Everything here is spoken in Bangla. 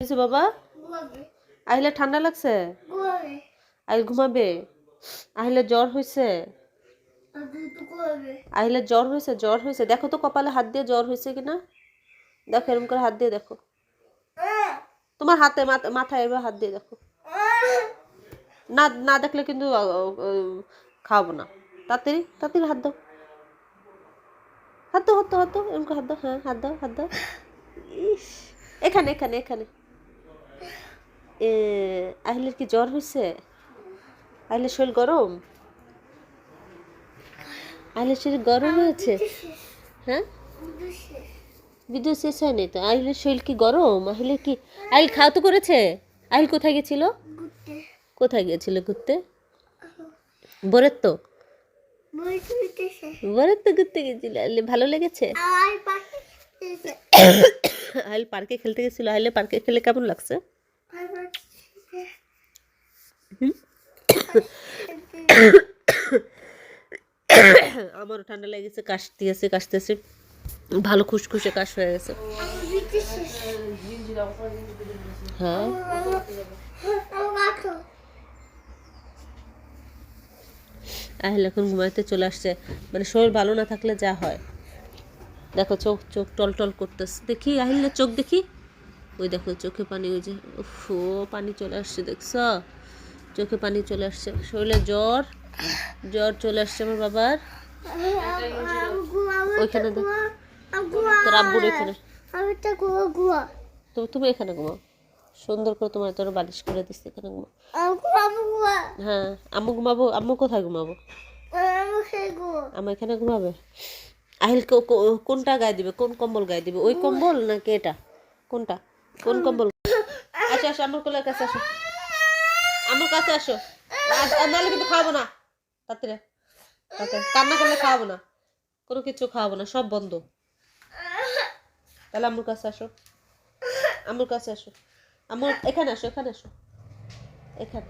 হয়েছে বাবা? আহিলে ঠান্ডা লাগছে? আহিল ঘুমাবে? আহিলে জ্বর হয়েছে আহিলে জ্বর হয়েছে জ্বর হয়েছে দেখো তো কপালে হাত দিয়ে জ্বর হয়েছে কিনা? দেখো এরকম করে হাত দিয়ে দেখো। তোমার হাতে মাথা- মাথায় এবার হাত দিয়ে দেখো। না না দেখলে কিন্তু খাওয়াবো না। তাড়াতাড়ি তাড়াতাড়ি হাত দাও। হাত দাও হাত দাও হাত দাও। এরকম করে হাত দাও হ্যাঁ হাত দাও হাত দাও। ইস এখানে এখানে এখানে। আহিলের কি জ্বর হয়েছে আহিলের শরীর গরম? আহিলের শরীর গরম হয়েছে? হ্যাঁ? বিদ্যুৎ শেষ। হয়নি তো? আহিলের শরীর কি গরম? আহিলে কি আহিল খাওয়া তো করেছে? আহিল কোথায় গেছিল? কোথায় গিয়েছিল ঘুরতে? বোরের তো? বোরের তো ঘুরতে গেছিল। আহিলে ভালো লেগেছে? আহিল পার্কে খেলতে গেছিল। আহিলে পার্কে খেলে কেমন লাগছে? আমারও ঠান্ডা লেগেছে, কাশতেছে কাশতেছে। ভালো খুশখুশে কাশ হয়ে গেছে। হ্যাঁ? আহিল এখন ঘুমাইতে চলে আসছে। মানে শরীর ভালো না থাকলে যা হয়। দেখো চোখ চোখ টল টল করতেছে। দেখি আহিলের চোখ দেখি। ওই দেখো, চোখে পানি, ওই যে ও পানি চলে আসছে, দেখছ? চোখে পানি চলে আসছে। শরীরে জ্বর জ্বর চলে আসছে আমার বাবার। ওইখানে তোর আব্বুর আমি তো তুমি এখানে ঘুমাও। সুন্দর করে তোমার তোর বালিশ করে দিচ্ছে এখানে ঘুমাও। হ্যাঁ আম্মু ঘুমাবো, আম্মু কোথায় ঘুমাবো? আমি আমার এখানে ঘুমাবে? আহিল কোনটা গায়ে দিবে? কোন কম্বল গায়ে দিবে? ওই কম্বল নাকি এটা? কোনটা? কোন কম্বল আসো আসো আমার কোলের কাছে আসো আমার কাছে আসো নাহলে কিন্তু খাওয়াবো না তাতে কান্না করলে খাওয়াবো না কোনো কিছু খাওয়াবো না সব বন্ধ তাহলে আমার কাছে আসো আমার কাছে আসো আমার এখানে আসো এখানে আসো এখানে